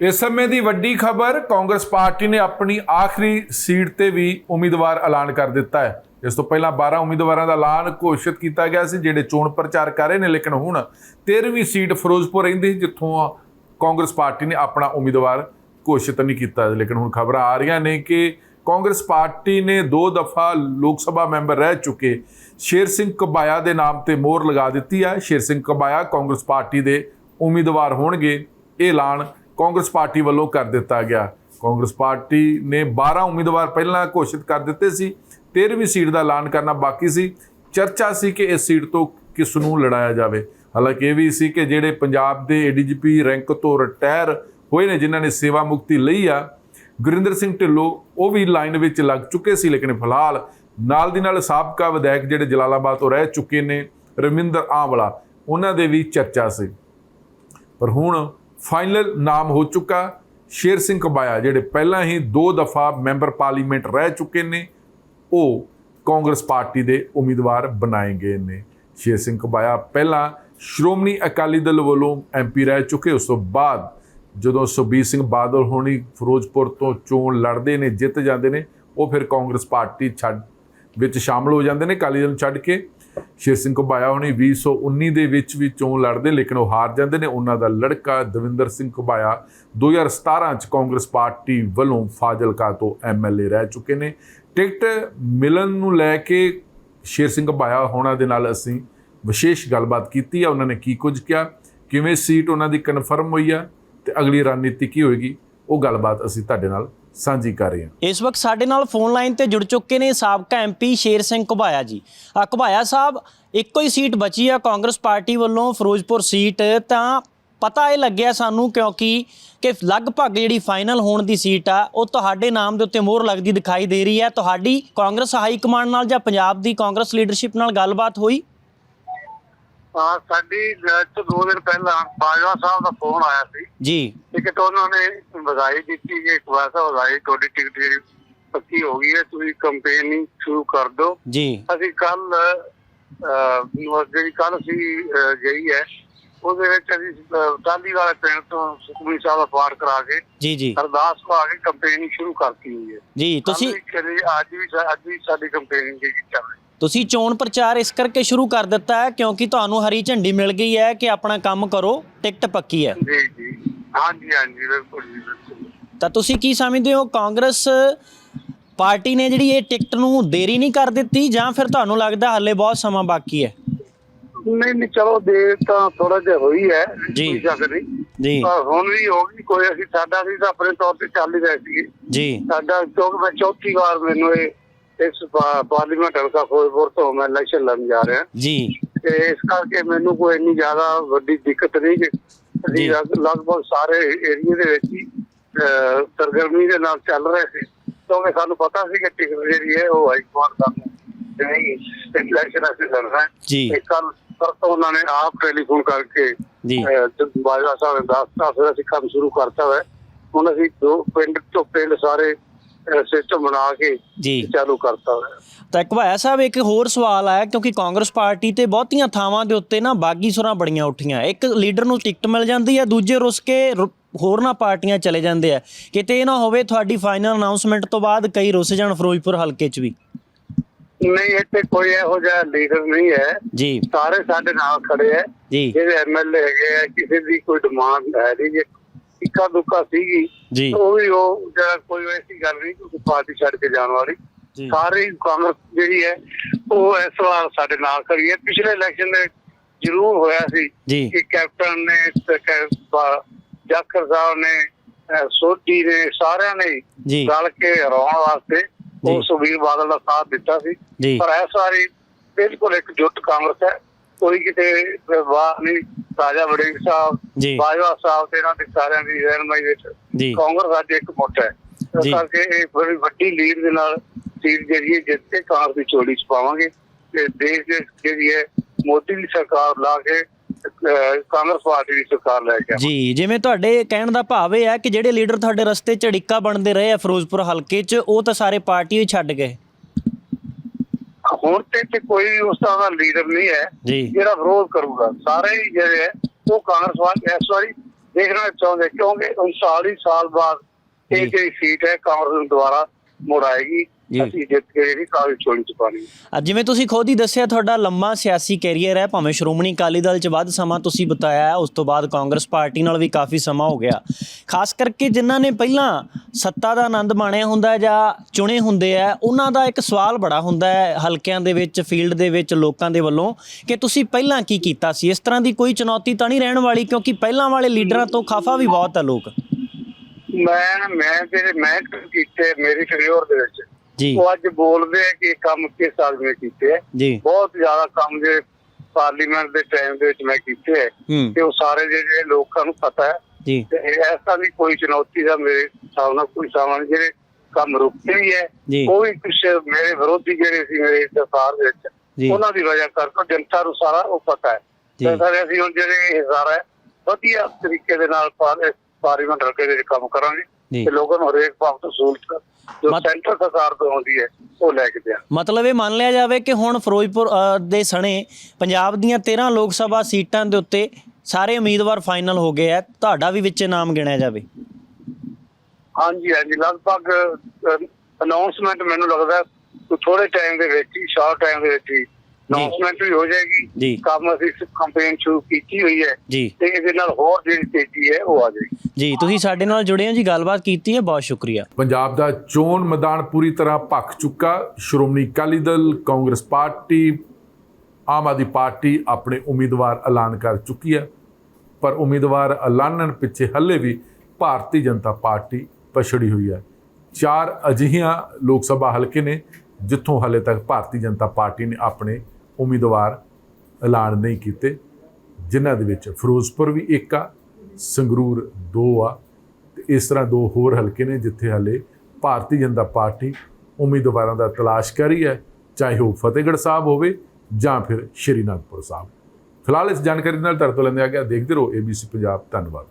ਇਸ ਸਮੇਂ ਦੀ ਵੱਡੀ ਖਬਰ ਕਾਂਗਰਸ ਪਾਰਟੀ ਨੇ ਆਪਣੀ ਆਖਰੀ ਸੀਟ ਤੇ ਵੀ ਉਮੀਦਵਾਰ ਐਲਾਨ ਕਰ ਦਿੱਤਾ ਹੈ। ਇਸ ਤੋਂ ਪਹਿਲਾਂ 12 ਉਮੀਦਵਾਰਾਂ ਦਾ ਐਲਾਨ ਘੋਸ਼ਿਤ ਕੀਤਾ ਗਿਆ ਸੀ ਜਿਹੜੇ ਚੋਣ ਪ੍ਰਚਾਰ ਕਰ ਰਹੇ ਨੇ ਲੇਕਿਨ ਹੁਣ 13ਵੀਂ ਸੀਟ ਫਿਰੋਜ਼ਪੁਰ ਰਹਿੰਦੀ ਸੀ, ਜਿੱਥੋਂ ਕਾਂਗਰਸ ਪਾਰਟੀ ਨੇ ਆਪਣਾ ਉਮੀਦਵਾਰ ਘੋਸ਼ਿਤ ਨਹੀਂ ਕੀਤਾ। ਲੇਕਿਨ ਹੁਣ ਖਬਰਾਂ ਆ ਰਹੀਆਂ ਨੇ ਕਿ ਕਾਂਗਰਸ ਪਾਰਟੀ ਨੇ ਦੋ ਦਫਾ ਲੋਕ ਸਭਾ ਮੈਂਬਰ ਰਹਿ ਚੁੱਕੇ। ਸ਼ੇਰ ਸਿੰਘ ਕਬਾਇਆ ਦੇ ਨਾਮ ਤੇ ਮੋਹਰ ਲਗਾ ਦਿੱਤੀ ਹੈ। ਸ਼ੇਰ ਸਿੰਘ ਕਬਾਇਆ ਕਾਂਗਰਸ ਪਾਰਟੀ ਦੇ ਉਮੀਦਵਾਰ ਹੋਣਗੇ। ਇਹ ਐਲਾਨ ਕਾਂਗਰਸ ਪਾਰਟੀ ਵੱਲੋਂ ਕਰ ਦਿੱਤਾ ਗਿਆ। ਕਾਂਗਰਸ ਪਾਰਟੀ ਨੇ 12 ਉਮੀਦਵਾਰ ਪਹਿਲਾਂ ਘੋਸ਼ਿਤ ਕਰ ਦਿੱਤੇ ਸੀ 13ਵੀਂ ਸੀਟ ਦਾ ਐਲਾਨ ਕਰਨਾ ਬਾਕੀ ਸੀ। ਚਰਚਾ ਸੀ ਕਿ ਇਸ ਸੀਟ ਤੋਂ ਕਿਸ ਨੂੰ ਲੜਾਇਆ ਜਾਵੇ। ਹਾਲਾਂਕਿ ਇਹ ਵੀ ਸੀ ਕਿ ਜਿਹੜੇ ਪੰਜਾਬ ਦੇ ਏਡੀਜੀਪੀ ਰੈਂਕ ਤੋਂ ਰਿਟਾਇਰ ਹੋਏ ਨੇ, ਜਿਨ੍ਹਾਂ ਨੇ ਸੇਵਾ ਮੁਕਤੀ ਲਈ ਆ, ਗੁਰਿੰਦਰ ਸਿੰਘ ਢਿੱਲੋਂ ਉਹ ਵੀ ਲਾਈਨ ਵਿੱਚ ਲੱਗ ਚੁੱਕੇ ਸੀ, ਲੇਕਿਨ ਫਿਲਹਾਲ ਨਾਲ ਦੀ ਨਾਲ ਸਾਬਕਾ ਵਿਧਾਇਕ ਜਿਹੜੇ ਜਲਾਲਾਬਾਦ ਤੋਂ ਰਹਿ ਚੁੱਕੇ ਨੇ, ਰਵਿੰਦਰ ਆਂਵਲਾ, ਉਹਨਾਂ ਦੇ ਵੀ ਚਰਚਾ ਸੀ। ਪਰ ਹੁਣ ਫਾਈਨਲ ਨਾਮ ਹੋ ਚੁੱਕਾ। ਸ਼ੇਰ ਸਿੰਘ ਕਬਾਇਆ, ਜਿਹੜੇ ਪਹਿਲਾਂ ਹੀ ਦੋ ਦਫਾ ਮੈਂਬਰ ਪਾਰਲੀਮੈਂਟ ਰਹਿ ਚੁੱਕੇ ਨੇ, ਉਹ ਕਾਂਗਰਸ ਪਾਰਟੀ ਦੇ ਉਮੀਦਵਾਰ ਬਣਾਏ ਗਏ ਨੇ। ਸ਼ੇਰ ਸਿੰਘ ਕਬਾਇਆ ਪਹਿਲਾਂ ਸ਼੍ਰੋਮਣੀ ਅਕਾਲੀ ਦਲ ਵੱਲੋਂ ਐਮਪੀ ਰਹਿ ਚੁੱਕੇ, ਉਸ ਤੋਂ ਬਾਅਦ ਜਦੋਂ ਸੁਖਬੀਰ ਸਿੰਘ ਬਾਦਲ ਹੋਣੀ ਫਿਰੋਜ਼ਪੁਰ ਤੋਂ ਚੋਣ ਲੜਦੇ ਨੇ, ਜਿੱਤ ਜਾਂਦੇ ਨੇ, ਉਹ ਫਿਰ ਕਾਂਗਰਸ ਪਾਰਟੀ ਛੱਡ, ਵਿੱਚ ਸ਼ਾਮਲ ਹੋ ਜਾਂਦੇ ਨੇ, ਅਕਾਲੀ ਦਲ ਨੂੰ ਛੱਡ ਕੇ। ਸ਼ੇਰ ਸਿੰਘ ਘੁਬਾਇਆ ਹੋਣੀ 2019 ਦੇ ਵਿੱਚ ਵੀ ਚੋਣ ਲੜਦੇ, ਲੇਕਿਨ ਉਹ ਹਾਰ ਜਾਂਦੇ ਨੇ। ਉਹਨਾਂ ਦਾ ਲੜਕਾ ਦਵਿੰਦਰ ਸਿੰਘ ਘੁਬਾਇਆ 2017 ਚ ਕਾਂਗਰਸ ਪਾਰਟੀ ਵੱਲੋਂ ਫਾਜ਼ਿਲਕਾ ਤੋਂ ਐਮਐਲਏ ਰਹਿ ਚੁੱਕੇ ਨੇ। ਟਿਕਟ ਮਿਲਣ ਨੂੰ ਲੈ ਕੇ ਸ਼ੇਰ ਸਿੰਘ ਘੁਬਾਇਆ, ਹੋਣਾ ਦੇ ਨਾਲ ਅਸੀਂ ਵਿਸ਼ੇਸ਼ ਗੱਲਬਾਤ ਕੀਤੀ ਆ। ਉਹਨਾਂ ਨੇ ਕੀ ਕੁਝ ਕਿਹਾ? ਕਿਵੇਂ ਸੀਟ ਉਹਨਾਂ ਦੀ ਕਨਫਰਮ ਹੋਈ ਆ? ਤੇ ਅਗਲੀ ਰਣਨੀਤੀ ਕੀ ਹੋਏਗੀ? ਉਹ ਗੱਲਬਾਤ ਅਸੀਂ ਤੁਹਾਡੇ ਨਾਲ ਸਾਂਝੀ ਕਰ ਰਹੇ ਹਾਂ। ਇਸ ਵਕਤ ਸਾਡੇ ਨਾਲ ਫੋਨ ਲਾਈਨ ਤੇ ਜੁੜ ਚੁੱਕੇ ਨੇ ਸਾਬਕਾ ਐਮਪੀ ਸ਼ੇਰ ਸਿੰਘ ਘੁਬਾਇਆ ਜੀ। ਆ ਘੁਬਾਇਆ ਸਾਹਿਬ, ਇੱਕੋ ਹੀ ਸੀਟ ਬਚੀ ਆ ਕਾਂਗਰਸ ਪਾਰਟੀ ਵੱਲੋਂ, ਫਿਰੋਜ਼ਪੁਰ ਸੀਟ। ਤਾਂ ਪਤਾ ਇਹ ਲੱਗਿਆ ਸਾਨੂੰ ਕਿਉਂਕਿ ਕਿ ਲਗਭਗ ਜਿਹੜੀ ਫਾਈਨਲ ਹੋਣ ਦੀ ਸੀਟ ਆ, ਉਹ ਤੁਹਾਡੇ ਨਾਮ ਦੇ ਉੱਤੇ ਮੋਹਰ ਲੱਗਦੀ ਦਿਖਾਈ ਦੇ ਰਹੀ ਹੈ। ਤੁਹਾਡੀ ਕਾਂਗਰਸ ਹਾਈ ਕਮਾਂਡ ਨਾਲ ਜਾਂ ਪੰਜਾਬ ਦੀ ਕਾਂਗਰਸ ਲੀਡਰਸ਼ਿਪ ਨਾਲ ਗੱਲਬਾਤ ਹੋਈ? ਹਾਂ ਸਾਡੀ ਜੱਜ ਦੋ ਦਿਨ ਪਹਿਲਾਂ ਬਾਜਵਾ ਸਾਹਿਬ ਦਾ ਫੋਨ ਆਇਆ ਸੀ। ਜੀ। ਟਿਕਟ ਉਹਨਾਂ ਨੇ ਵਧਾਈ ਦਿੱਤੀ ਕਿ ਇੱਕ ਵਾਰ ਵਧਾਈ ਤੁਹਾਡੀ ਟਿਕਟ ਜਿਹੜੀ ਪੱਕੀ ਹੋ ਗਈ ਹੈ ਤੁਸੀਂ ਕੰਪੇਨਿੰਗ ਸ਼ੁਰੂ ਕਰ ਦਿਓ। ਜੀ। ਅਸੀਂ ਕੱਲ ਜਿਹੜੀ ਕੱਲ ਸੀ ਗਈ ਹੈ ਉਹਦੇ ਵਿੱਚ ਅਸੀਂ ਟਾਲੀ ਵਾਲੇ ਪਿੰਡ ਤੋਂ ਸੁਖਮਨੀ ਸਾਹਿਬ ਦਾ ਪਾਠ ਕਰਾ ਕੇ ਜੀ ਜੀ। ਅਰਦਾਸ ਪਾ ਕੇ ਕੰਪੇਨਿੰਗ ਸ਼ੁਰੂ ਕਰਤੀ ਹੋਈ ਹੈ। ਜੀ ਤੁਸੀਂ ਅੱਜ ਵੀ ਅੱਜ ਵੀ ਸਾਡੀ ਕੰਪੇਨਿੰਗ ਜਿਹੜੀ ਚੱਲ ਰਹੀ ਹੈ। ਤੁਸੀਂ ਚੋਣ ਪ੍ਰਚਾਰ ਇਸ ਕਰਕੇ ਸ਼ੁਰੂ ਕਰ ਦਿੱਤਾ ਹੈ ਕਿਉਂਕਿ ਤੁਹਾਨੂੰ ਹਰੀ ਝੰਡੀ ਮਿਲ ਗਈ ਹੈ ਕਿ ਆਪਣਾ ਕੰਮ ਕਰੋ ਟਿਕਟ ਪੱਕੀ ਹੈ। ਜੀ ਜੀ। ਹਾਂਜੀ ਹਾਂਜੀ ਬਿਲਕੁਲ ਜੀ ਬਿਲਕੁਲ। ਤਾਂ ਤੁਸੀਂ ਕੀ ਸਮਝਦੇ ਹੋ ਕਾਂਗਰਸ ਪਾਰਟੀ ਨੇ ਜਿਹੜੀ ਇਹ ਟਿਕਟ ਨੂੰ ਦੇਰੀ ਨਹੀਂ ਕਰ ਦਿੱਤੀ ਜਾਂ ਫਿਰ ਤੁਹਾਨੂੰ ਲੱਗਦਾ ਹੱਲੇ ਬਹੁਤ ਸਮਾਂ ਬਾਕੀ ਹੈ? ਨਹੀਂ ਨਹੀਂ ਚਲੋ ਦੇ ਤਾਂ ਥੋੜਾ ਜਿਹਾ ਹੋਈ ਹੈ ਜੀ। ਕੋਈ ਸ਼ੱਕ ਨਹੀਂ। ਜੀ। ਪਰ ਹੁਣ ਵੀ ਹੋ ਗਈ ਕੋਈ ਅਸੀਂ ਸਾਡਾ ਸੀ ਤਾਂ ਆਪਣੇ ਤੌਰ ਤੇ ਚੱਲ ਹੀ ਰਹੇ ਸੀਗੇ। ਜੀ। ਸਾਡਾ ਕਿਉਂਕਿ ਮੈਂ ਚੌਥੀ ਵਾਰ ਮੈਨੂੰ ਇਹ ਇਸ ਪਾਰਲੀਮੈਂਟ ਹਲਕਾ ਫਿਰੋਜ਼ਪੁਰ ਤੋਂ ਮੈਂ ਇਲੈਕਸ਼ਨ ਲੜਨ ਜਾ ਰਿਹਾ। ਜੀ। ਤੇ ਇਸ ਕਰਕੇ ਮੈਨੂੰ ਕੋਈ ਇੰਨੀ ਜ਼ਿਆਦਾ ਵੱਡੀ ਦਿੱਕਤ ਨਹੀਂ ਕਿ ਜੀ। ਲਗਭਗ ਸਾਰੇ ਏਰੀਏ ਦੇ ਵਿੱਚ ਹੀ ਸਰਗਰਮੀ ਦੇ ਨਾਲ ਚੱਲ ਰਹੇ ਸੀ। ਕਿਉਂਕਿ ਸਾਨੂੰ ਪਤਾ ਸੀ ਕਿ ਟਿਕਟ ਜਿਹੜੀ ਹੈ ਉਹ ਹਾਈ ਕਮਾਂਡ ਸਾਨੂੰ ਨਹੀਂ ਇਲੈਕਸ਼ਨ ਅਸੀਂ ਲੜਨਾ ਹੈ। ਜੀ। ਤੇ ਕੱਲ ਪਰਸੋਂ ਉਹਨਾਂ ਨੇ ਆਪ ਟੈਲੀਫੋਨ ਕਰਕੇ ਜੀ। ਬਾਜਵਾ ਸਾਹਿਬ ਨੇ ਦੱਸਤਾ ਫਿਰ ਅਸੀਂ ਕੰਮ ਸ਼ੁਰੂ ਕਰਤਾ ਹੋਇਆ। ਹੁਣ ਅਸੀਂ ਦੋ ਪਿੰਡ ਤੋਂ ਪਿੰਡ ਸਾਰੇ ਸਿਸਟਮ ਬਣਾ ਕੇ ਜੀ। ਚਾਲੂ ਕਰਤਾ ਤਾਂ ਘਵਾਇਆ ਸਾਹਿਬ ਇੱਕ ਹੋਰ ਸਵਾਲ ਆਇਆ ਕਿਉਂਕਿ ਕਾਂਗਰਸ ਪਾਰਟੀ ਤੇ ਬਹੁਤੀਆਂ ਥਾਵਾਂ ਦੇ ਉੱਤੇ ਨਾ ਬਾਗੀ ਸੁਰਾਂ ਬੜੀਆਂ ਉੱਠੀਆਂ। ਇੱਕ ਲੀਡਰ ਨੂੰ ਟਿਕਟ ਮਿਲ ਜਾਂਦੀ ਹੈ ਦੂਜੇ ਰੁੱਸ ਕੇ ਰੁ- ਹੋਰਨਾਂ ਪਾਰਟੀਆਂ ਚਲੇ ਜਾਂਦੇ ਆ। ਕਿਤੇ ਇਹ ਨਾ ਹੋਵੇ ਤੁਹਾਡੀ ਫਾਈਨਲ ਅਨਾਉਂਸਮੈਂਟ ਤੋਂ ਬਾਅਦ ਕਈ ਰੁੱਸ ਜਾਣ ਫਿਰੋਜ਼ਪੁਰ ਹਲਕੇ 'ਚ ਵੀ। ਨਹੀਂ ਇੱਥੇ ਕੋਈ ਇਹੋ ਜਿਹਾ ਲੀਡਰ ਨਹੀਂ ਹੈ। ਜੀ। ਸਾਰੇ ਸਾਡੇ ਨਾਲ ਖੜੇ ਹੈ। ਜੀ। ਜਿਹੜੇ ਐਮਐਲਏ ਹੈਗੇ ਆ ਕਿਸੇ ਦੀ ਕੋਈ ਡਿਮਾਂਡ ਹੈ ਨਹੀਂ। ਜੇ ਇੱਕਾ ਦੁੱਕਾ ਸੀਗੀ ਜੀ। ਉਹ ਵੀ ਉਹ ਜਿਹੜਾ ਕੋਈ ਐਸੀ ਗੱਲ ਨਹੀਂ ਕਿ ਪਾਰਟੀ ਛੱਡ ਕੇ ਜਾਣ ਵਾਲੀ। ਸਾਰੇ ਕਾਂਗਰਸ ਜਿਹੜੀ ਹੈ ਉਹ ਇਸ ਵਾਰ ਸਾਡੇ ਨਾਲ ਖੜੀ ਹੈ। ਪਿਛਲੇ ਇਲੈਕਸ਼ਨ ਦੇ ਜ਼ਰੂਰ ਹੋਇਆ ਸੀ ਕਿ ਕੈਪਟਨ ਨੇ ਜਾਖਰ ਸਾਹਿਬ ਨੇ ਸੋਢੀ ਨੇ ਸਾਰਿਆਂ ਨੇ ਰਲ ਕੇ ਹਰਾਉਣ ਵਾਸਤੇ। ਉਹ ਸੁਖਬੀਰ ਬਾਦਲ ਦਾ ਸਾਥ ਦਿੱਤਾ ਸੀ। ਪਰ ਇਸ ਵਾਰੀ ਬਿਲਕੁਲ ਇੱਕ ਜੁੱਟ ਕਾਂਗਰਸ ਹੈ। ਕੋਈ ਕਿਤੇ ਵਾਹ ਨਹੀਂ ਰਾਜਾ ਵੜਿੰਗ ਸਾਹਿਬ ਜੀ ਬਾਜਵਾ ਸਾਹਿਬ ਤੇ ਇਹਨਾਂ ਦੇ ਸਾਰਿਆਂ ਦੀ ਰਹਿਨਮਾਈ ਵਿੱਚ ਕਾਂਗਰਸ ਅੱਜ ਇੱਕ ਮੁੱਠ ਹੈ ਇਸ। ਕਰਕੇ ਇਹ ਬੜੀ ਵੱਡੀ ਲੀਡ ਦੇ ਨਾਲ ਸੀਟ ਜਿਹੜੀ ਹੈ ਜਿੱਤ ਕੇ ਕਾਂਗਰਸ ਦੀ ਝੋਲੀ ਚ ਪਾਵਾਂਗੇ ਤੇ ਦੇਸ਼ ਦੇ ਜਿਹੜੀ ਹੈ ਮੋਦੀ ਦੀ ਸਰਕਾਰ ਲਾ ਕੇ ਕਾਂਗਰਸ ਪਾਰਟੀ ਦੀ ਸਰਕਾਰ ਲੈ ਕੇ। ਜੀ ਜਿਵੇਂ ਤੁਹਾਡੇ ਕਹਿਣ ਦਾ ਭਾਵ ਇਹ ਹੈ ਕਿ ਜਿਹੜੇ ਲੀਡਰ ਤੁਹਾਡੇ ਰਸਤੇ ਝੜਿੱਕਾ ਬਣਦੇ ਰਹੇ ਆ ਫਿਰੋਜ਼ਪੁਰ ਹਲਕੇ 'ਚ ਉਹ ਤਾਂ ਸਾਰੇ ਪਾਰਟੀ ਹੀ ਛੱਡ ਗਏ ਹੁਣ ਤੇ ਕੋਈ ਉਸ ਤਰ੍ਹਾਂ ਦਾ ਲੀਡਰ ਨਹੀਂ ਹੈ ਜਿਹੜਾ ਵਿਰੋਧ ਕਰੂਗਾ ਸਾਰੇ ਹੀ ਜਿਹੜੇ ਹੈ ਉਹ ਕਾਂਗਰਸ ਵਾਲ ਇਸ ਵਾਰੀ ਦੇਖਣਾ ਚਾਹੁੰਦੇ ਕਿਉਂਕਿ 39 ਸਾਲ ਬਾਅਦ। ਇਹ ਜਿਹੜੀ ਸੀਟ ਹੈ ਕਾਂਗਰਸ ਨੂੰ ਦੁਬਾਰਾ ਮੁੜ ਆਏਗੀ। ਅਸੀਂ ਜਿੱਤ ਕੇ ਜਿਹੜੀ ਕਾਗਜ਼ ਚੋਣ ਚ ਪਾਣੀ। ਅੱਜ ਜਿਵੇਂ ਤੁਸੀਂ ਖੁਦ ਹੀ ਦੱਸਿਆ ਤੁਹਾਡਾ ਲੰਮਾ ਸਿਆਸੀ ਕੈਰੀਅਰ ਹੈ ਭਾਵੇਂ ਸ਼੍ਰੋਮਣੀ ਅਕਾਲੀ ਦਲ 'ਚ ਵੱਧ ਸਮਾਂ ਤੁਸੀਂ ਬਤਾਇਆ ਉਸ ਤੋਂ ਬਾਅਦ ਕਾਂਗਰਸ ਪਾਰਟੀ ਨਾਲ ਵੀ ਕਾਫੀ ਸਮਾਂ ਹੋ ਗਿਆ। ਖਾਸ ਕਰਕੇ ਜਿਨ੍ਹਾਂ ਨੇ ਪਹਿਲਾਂ ਸੱਤਾ ਦਾ ਆਨੰਦ ਮਾਣਿਆ ਹੁੰਦਾ ਜਾਂ ਚੁਣੇ ਹੁੰਦੇ ਆ ਉਹਨਾਂ ਦਾ ਇੱਕ ਸਵਾਲ ਬੜਾ ਹੁੰਦਾ ਹੈ ਹਲਕਿਆਂ ਦੇ ਵਿੱਚ ਫੀਲਡ ਦੇ ਵਿੱਚ ਲੋਕਾਂ ਦੇ ਵੱਲੋਂ ਕਿ ਤੁਸੀਂ ਪਹਿਲਾਂ ਕੀ ਕੀਤਾ ਸੀ? ਇਸ ਤਰ੍ਹਾਂ ਦੀ ਕੋਈ ਚੁਣੌਤੀ ਤਾਂ ਨਹੀਂ ਰਹਿਣ ਵਾਲੀ ਕਿਉਂਕਿ ਪਹਿਲਾਂ ਵਾਲੇ ਲੀਡਰਾਂ ਤੋਂ ਖਾਫਾ ਵੀ ਬਹੁਤ ਹੈ ਲੋਕ। ਮੈਂ ਮੈਂ ਜਿਹੜੇ ਮੈਂ ਕੀਤੇ ਮੇਰੀ ਕਰੀਅਰ ਦੇ ਵਿੱਚ ਜੀ। ਉਹ ਅੱਜ ਬੋਲਦੇ ਆ ਕਿ ਕੰਮ ਕਿਸ ਆਦਮੀ ਕੀਤੇ ਹੈ ਜੀ। ਬਹੁਤ ਜ਼ਿਆਦਾ ਕੰਮ ਜਿਹੜੇ ਪਾਰਲੀਮੈਂਟ ਦੇ ਟਾਈਮ ਦੇ ਵਿੱਚ ਮੈਂ ਕੀਤੇ ਹੈ। ਤੇ ਉਹ ਸਾਰੇ ਜਿਹੜੇ ਲੋਕਾਂ ਨੂੰ ਪਤਾ ਹੈ। ਜੀ। ਤੇ ਇਹ ਐਸਾ ਵੀ ਕੋਈ ਚੁਣੌਤੀ ਦਾ ਮੇਰੇ ਸਾਹਮਣੇ ਕੋਈ ਸਾਹਮਣੇ ਜਿਹੜੇ ਕੰਮ ਰੁਕਦੇ ਹੀ ਹੈ ਜੀ। ਉਹ ਵੀ ਕੁਛ ਮੇਰੇ ਵਿਰੋਧੀ ਜਿਹੜੇ ਸੀ ਮੇਰੇ ਸਰਕਾਰ ਦੇ ਵਿੱਚ ਜੀ। ਉਹਨਾਂ ਦੀ ਵਜ੍ਹਾ ਕਰਕੇ ਜਨਤਾ ਨੂੰ ਸਾਰਾ ਉਹ ਪਤਾ ਹੈ। ਜੀ। ਤੇ ਸਾਰੇ ਅਸੀਂ ਹੁਣ ਜਿਹੜੇ ਇਹ ਸਾਰਾ ਹੈ, ਵਧੀਆ ਤਰੀਕੇ ਦੇ ਨਾਲ ਪਾਰ- ਪਾਰਲੀਮੈਂਟ ਹਲਕੇ ਦੇ ਕੰਮ ਜੀ। ਕਰਾਂਗੇ। ਤੇ ਲੋਕਾਂ ਨੂੰ ਹਰੇਕ ਪਾਸੇ ਤੋਂ ਸਹੂਲਤ ਜੋ ਸੈਂਟਰ ਸਰਕਾਰ ਤੋਂ ਆਉਂਦੀ ਹੈ ਉਹ ਲੈ ਕੇ ਦਿਆਂ। ਮਤਲਬ ਇਹ ਮੰਨ ਲਿਆ ਜਾਵੇ ਕਿ ਹੁਣ ਫਿਰੋਜ਼ਪੁਰ ਦੇ ਸਣੇ ਪੰਜਾਬ ਦੀਆਂ 13 ਲੋਕ ਸਭਾ ਸੀਟਾਂ ਦੇ ਉੱਤੇ ਸਾਰੇ ਉਮੀਦਵਾਰ ਫਾਈਨਲ ਹੋ ਗਏ ਆ ਤੁਹਾਡਾ ਵੀ ਵਿੱਚ ਨਾਮ ਗਿਣਿਆ ਜਾਵੇ। ਹਾਂਜੀ ਹਾਂਜੀ ਲਗਭਗ ਅਨਾਉਂਸਮੈਂਟ ਮੈਨੂੰ ਲੱਗਦਾ ਕਿ ਥੋੜੇ ਟਾਈਮ ਦੇ ਵਿੱਚ ਹੀ ਸ਼ਾਰਟ ਟਾਈਮ ਦੇ ਵਿੱਚ ਹੀ ਅਨਾਉਂਸਮੈਂਟ ਵੀ ਹੋ। ਜਾਏਗੀ। ਕੰਮ ਅਸੀਂ ਕੰਪੇਨ ਸ਼ੁਰੂ ਕੀਤੀ ਹੋਈ ਹੈ। ਜੀ। ਤੇ ਇਹਦੇ ਨਾਲ ਹੋਰ ਜਿਹੜੀ ਤੇਜ਼ੀ ਹੈ ਉਹ ਆ ਜਾਏਗੀ। ਜੀ ਤੁਸੀਂ ਸਾਡੇ ਨਾਲ ਜੁੜੇ ਹੋ ਜੀ ਗੱਲਬਾਤ ਕੀਤੀ ਹੈ ਬਹੁਤ ਸ਼ੁਕਰੀਆ। ਪੰਜਾਬ ਦਾ ਚੋਣ ਮੈਦਾਨ ਪੂਰੀ ਤਰ੍ਹਾਂ ਭਖ ਚੁੱਕਾ। ਸ਼੍ਰੋਮਣੀ ਅਕਾਲੀ ਦਲ ਕਾਂਗਰਸ ਪਾਰਟੀ ਆਮ ਆਦਮੀ ਪਾਰਟੀ ਆਪਣੇ ਉਮੀਦਵਾਰ ਐਲਾਨ ਕਰ ਚੁੱਕੀ ਹੈ। ਪਰ ਉਮੀਦਵਾਰ ਐਲਾਨਣ ਪਿੱਛੇ ਹੱਲੇ ਵੀ ਭਾਰਤੀ ਜਨਤਾ ਪਾਰਟੀ ਪਛੜੀ ਹੋਈ ਹੈ। ਚਾਰ ਅਜਿਹੀਆਂ ਲੋਕ ਸਭਾ ਹਲਕੇ ਨੇ ਜਿੱਥੋਂ ਹੱਲੇ ਤੱਕ ਭਾਰਤੀ ਜਨਤਾ ਪਾਰਟੀ ਨੇ ਆਪਣੇ ਉਮੀਦਵਾਰ ਐਲਾਨ ਨਹੀਂ ਕੀਤੇ, ਜਿਨ੍ਹਾਂ ਦੇ ਵਿੱਚ ਫਿਰੋਜ਼ਪੁਰ ਵੀ ਇੱਕ ਆ, ਸੰਗਰੂਰ ਦੋ ਆ, ਤੇ ਇਸ ਤਰ੍ਹਾਂ ਦੋ ਹੋਰ ਹਲਕੇ ਨੇ ਜਿੱਥੇ ਹਲੇ ਭਾਰਤੀ ਜਨਤਾ ਪਾਰਟੀ ਉਮੀਦਵਾਰਾਂ ਦਾ ਤਲਾਸ਼ ਕਰ ਰਹੀ ਹੈ, ਚਾਹੇ ਉਹ ਫਤਿਹਗੜ੍ਹ ਸਾਹਿਬ ਹੋਵੇ ਜਾਂ ਫਿਰ ਸ਼੍ਰੀ ਅਨੰਦਪੁਰ ਸਾਹਿਬ। ਫਿਲਹਾਲ ਇਸ ਜਾਣਕਾਰੀ ਨਾਲ ਤਰਤੋਂ ਲੈਂਦੇ ਆ ਗਿਆ, ਦੇਖਦੇ ਰਹੋ ABC ਪੰਜਾਬ ਧੰਨਵਾਦ।